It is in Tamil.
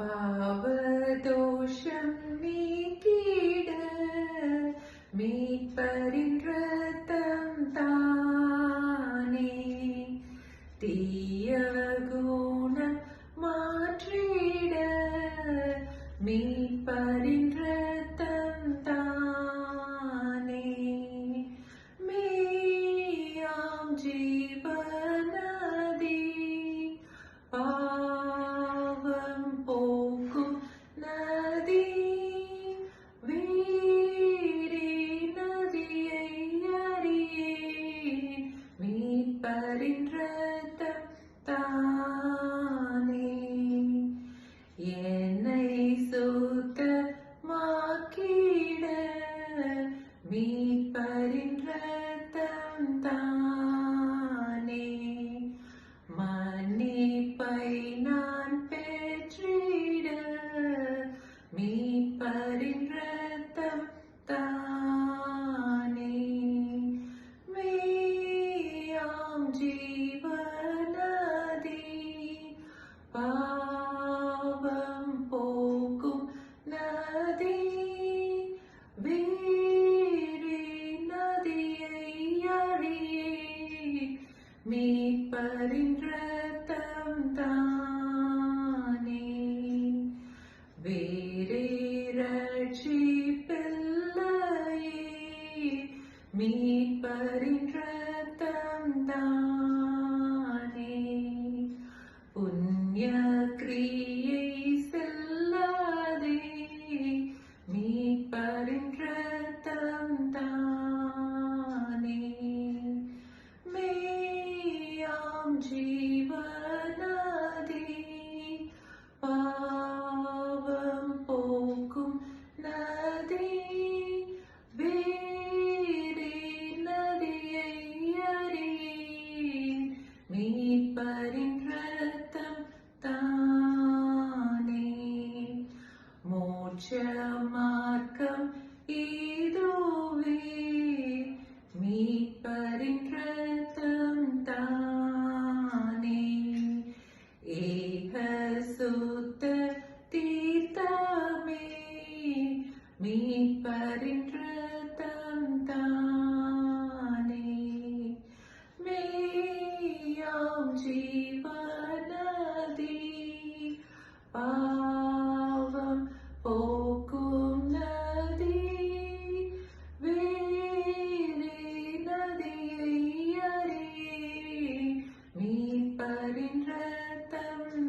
பாவதோஷம் நீக்கிட மீட்பரின் ரத்தம் தானே. தீய குணம் மாற்றிட மீட்பரின் மீட்பரின் ரத்தம் தானே. என்னை சுத்தமாக்கிட மீட்பரின் ரத்தம் தானே. வேறே ரட்சிப்பில்லையே. மீட்பரின் மோட்ச மார்க்கம் ஏதோவே மீட்பரின் ரத்தம் தானே. ஏக சுத்த தீர்த்தமே. மீட்பரின் வருகின்ற தமிழ்